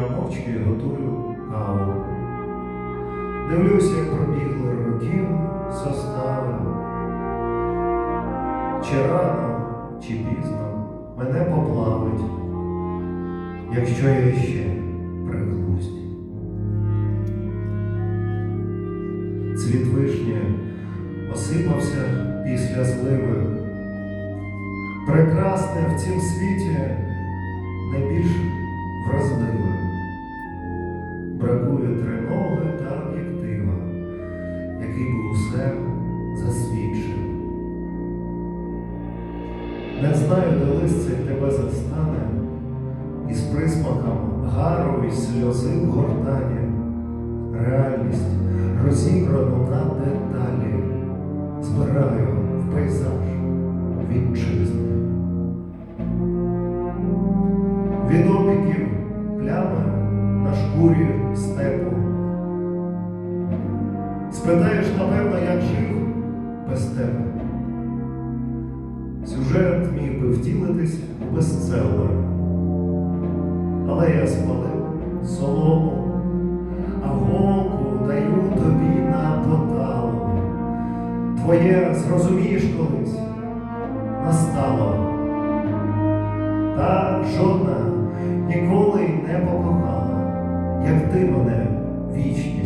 я мовчки готую каву. Дивлюся, як пробігли роки состави. Чи рано, чи пізно мене поплавить, якщо я ще при глузді. Цвіт вишні осипався після зливи. Прекрасне в цім світі Бракує триноги та об'єктива, який би усе засвідчив. Не знаю, де лист цей тебе застане, із присмаком гару і сльози в гортані, реальність розібрану на деталі, збираю в пейзаж вітчизни. Від опіків Спитаєш, напевно, як жив без тебе. Сюжет міг би втілитись у бестселер. Але я спалив солому, а голку даю тобі на поталу. Твоє зрозумієш колись настало. Та жодна ніколи не покохала, як ти мене вічні